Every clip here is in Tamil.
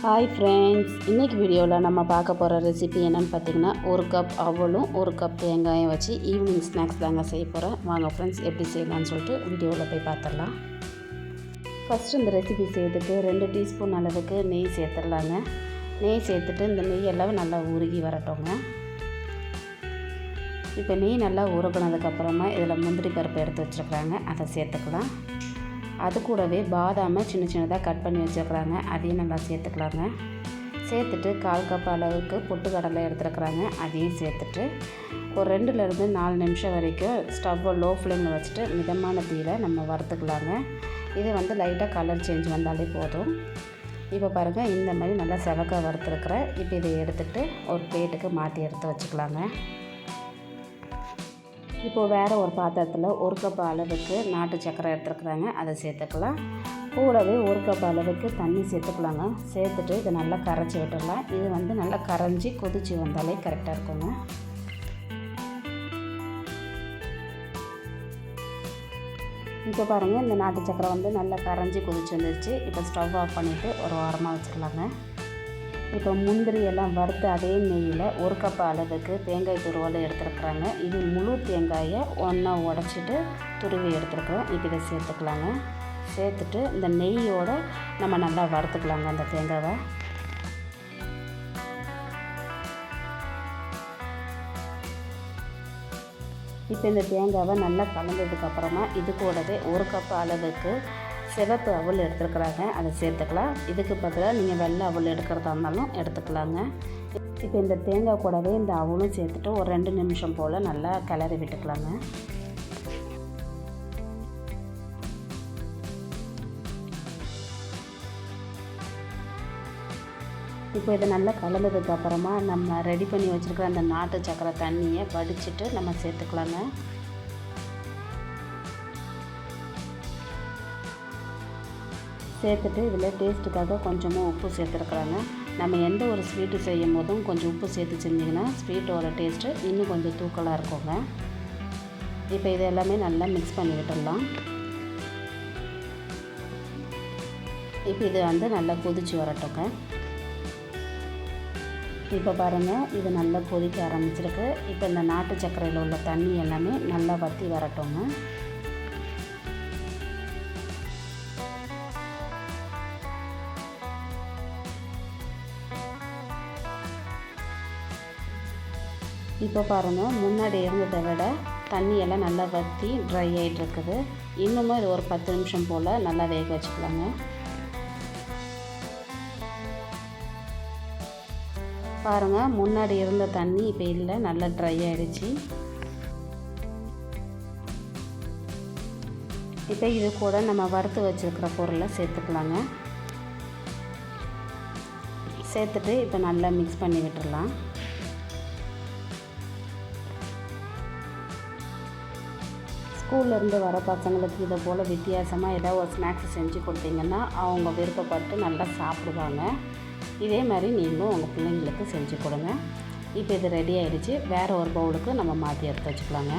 ஹாய் ஃப்ரெண்ட்ஸ் இன்றைக்கி வீடியோவில் நம்ம பார்க்க போகிற ரெசிபி என்னென்னு பார்த்தீங்கன்னா ஒரு கப் அவலும் ஒரு கப் தேங்காயும் வச்சு ஈவினிங் ஸ்நாக்ஸ் தாங்க செய்ய போகிறேன் வாங்க ஃப்ரெண்ட்ஸ் எப்படி செய்யலாம்னு சொல்லிட்டு வீடியோவில் போய் பார்த்துடலாம். ஃபஸ்ட்டு இந்த ரெசிபி செய்யறதுக்கு ரெண்டு டீஸ்பூன் அளவுக்கு நெய் சேர்த்துடலாங்க. நெய் சேர்த்துட்டு இந்த நெய் எல்லாம் நல்லா உருகி வரட்டோங்க. இப்போ நெய் நல்லா உருகினதுக்கப்புறமா இதில் முந்திரி பருப்பு எடுத்து வச்சுருக்குறாங்க அதை சேர்த்துக்கலாம். அது கூடவே பாதாமை சின்ன சின்னதாக கட் பண்ணி வச்சுருக்குறாங்க. அதையும் நல்லா சேர்த்துக்கலாங்க. சேர்த்துட்டு கால் கப் அளவுக்கு பொட்டுக்கடலை எடுத்துருக்குறாங்க. அதையும் சேர்த்துட்டு ஒரு ரெண்டுலேருந்து நாலு நிமிஷம் வரைக்கும் ஸ்டவ்வை லோ ஃப்ளேமில் வச்சுட்டு மிதமான தீயில் நம்ம வறுத்துக்கலாங்க. இது வந்து லைட்டாக கலர் சேஞ்ச் வந்தாலே போதும். இப்போ பாருங்கள் இந்த மாதிரி நல்லா செவக்காக வறுத்துருக்குறேன் இப்போ இதை எடுத்துகிட்டு ஒரு பிளேட்டுக்கு மாற்றி எடுத்து வச்சுக்கலாங்க. இப்போது வேறு ஒரு பாத்திரத்தில் ஒரு கப் அளவுக்கு நாட்டு சக்கரை எடுத்துருக்குறாங்க. அதை சேர்த்துக்கலாம். கூடவே ஒரு கப் அளவுக்கு தண்ணி சேர்த்துக்கலாங்க. சேர்த்துட்டு இதை நல்லா கரைச்சி விட்டுடலாம். இது வந்து நல்லா கரைஞ்சி கொதிச்சு வந்தாலே கரெக்டாக இருக்குங்க. இப்போ பாருங்கள் இந்த நாட்டு சக்கரை வந்து நல்லா கரைஞ்சி கொதிச்சு வந்துருச்சு. இப்போ ஸ்டவ் ஆஃப் பண்ணிவிட்டு ஒரு வாரமாக வச்சுக்கலாங்க. இப்போ முந்திரி எல்லாம் வறுத்து அதே நெய்யில் ஒரு கப் அளவுக்கு தேங்காய் துருவலை எடுத்துருக்குறாங்க. இது முழு தேங்காயை ஒன்றா உடச்சிட்டு துருவி எடுத்துருக்குறோம். இப்போ இதை சேர்த்துக்கலாங்க. சேர்த்துட்டு இந்த நெய்யோடு நம்ம நல்லா வறுத்துக்கலாங்க அந்த தேங்காவை. இப்போ இந்த தேங்காவை நல்லா கலந்ததுக்கப்புறமா இது கூடவே ஒரு கப் அளவுக்கு சிவப்பு அவல் எடுத்துருக்குறாங்க. அதை சேர்த்துக்கலாம். இதுக்கு பதிலாக நீங்கள் வெள்ளை அவல் எடுக்கிறதா இருந்தாலும் எடுத்துக்கலாங்க. இப்போ இந்த தேங்காய் கூடவே இந்த அவலும் சேர்த்துட்டு ஒரு ரெண்டு நிமிஷம் போல் நல்லா கிளறி விட்டுக்கலாங்க. இப்போ இதை நல்லா கலந்ததுக்கு அப்புறமா நம்ம ரெடி பண்ணி வச்சுருக்கிற அந்த நாட்டு சக்கரை தண்ணியை வடிச்சிட்டு நம்ம சேர்த்துக்கலாங்க. சேர்த்துட்டு இதில் டேஸ்ட்டுக்காக கொஞ்சமாக உப்பு சேர்த்துருக்குறாங்க. நம்ம எந்த ஒரு ஸ்வீட்டு செய்யும் போதும் கொஞ்சம் உப்பு சேர்த்து செஞ்சிங்கன்னா ஸ்வீட்டோட டேஸ்ட்டு இன்னும் கொஞ்சம் தூக்கலாக இருக்குங்க. இப்போ இது எல்லாமே நல்லா மிக்ஸ் பண்ணி விட்டுடலாம். இப்போ இது வந்து நல்லா கொதிச்சு வரட்டுங்க. இப்போ பாருங்கள் இது நல்லா கொதிக்க ஆரம்பிச்சிருக்கு. இப்போ இந்த நாட்டு சர்க்கரையில் உள்ள தண்ணி எல்லாமே நல்லா வற்றி வரட்டுங்க. இப்போ பாருங்கள் முன்னாடி இருந்ததை விட தண்ணியெல்லாம் நல்லா வற்றி ட்ரை ஆகிட்டு இருக்குது இன்னமும் இது ஒரு பத்து நிமிஷம் போல் நல்லா வேக வச்சுக்கலாங்க. பாருங்கள் முன்னாடி இருந்த தண்ணி இப்போ இல்லை நல்லா ட்ரை ஆகிடுச்சு இப்போ இது கூட நம்ம வறுத்து வச்சுருக்கிற பொருளை சேர்த்துக்கலாங்க. சேர்த்துட்டு இப்போ நல்லா மிக்ஸ் பண்ணி விட்டுடலாம். ஸ்கூல்லேருந்து வர பசங்களுக்கு இதை போல் வித்தியாசமாக ஏதாவது ஒரு ஸ்நாக்ஸ் செஞ்சு கொடுத்தீங்கன்னா அவங்க விருப்பப்பட்டு நல்லா சாப்பிடுவாங்க. இதே மாதிரி நீங்களும் உங்கள் பிள்ளைங்களுக்கு செஞ்சு கொடுங்க. இப்போ இது ரெடி ஆகிடுச்சு வேறு ஒரு பவுலுக்கு நம்ம மாற்றி எடுத்து வச்சுக்கலாங்க.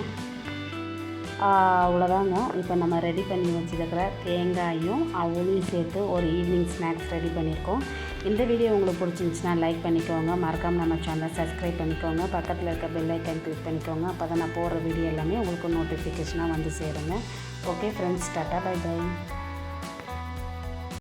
அவ்வளோதாங்க. இப்போ நம்ம ரெடி பண்ணி வச்சுருக்கிற தேங்காயும் அவளையும் சேர்த்து ஒரு ஈவினிங் ஸ்நாக்ஸ் ரெடி பண்ணியிருக்கோம். இந்த வீடியோ உங்களுக்கு பிடிச்சிருந்துச்சுன்னா லைக் பண்ணிக்கோங்க. மறக்காமல் நம்ம சேனலை சப்ஸ்கிரைப் பண்ணிக்கோங்க. பக்கத்தில் இருக்க பெல் ஐக்கன் கிளிக் பண்ணிக்கோங்க. அப்போ தான் நான் போடுற வீடியோ எல்லாமே உங்களுக்கு நோட்டிஃபிகேஷனாக வந்து சேருங்க. Okay friends tata bye bye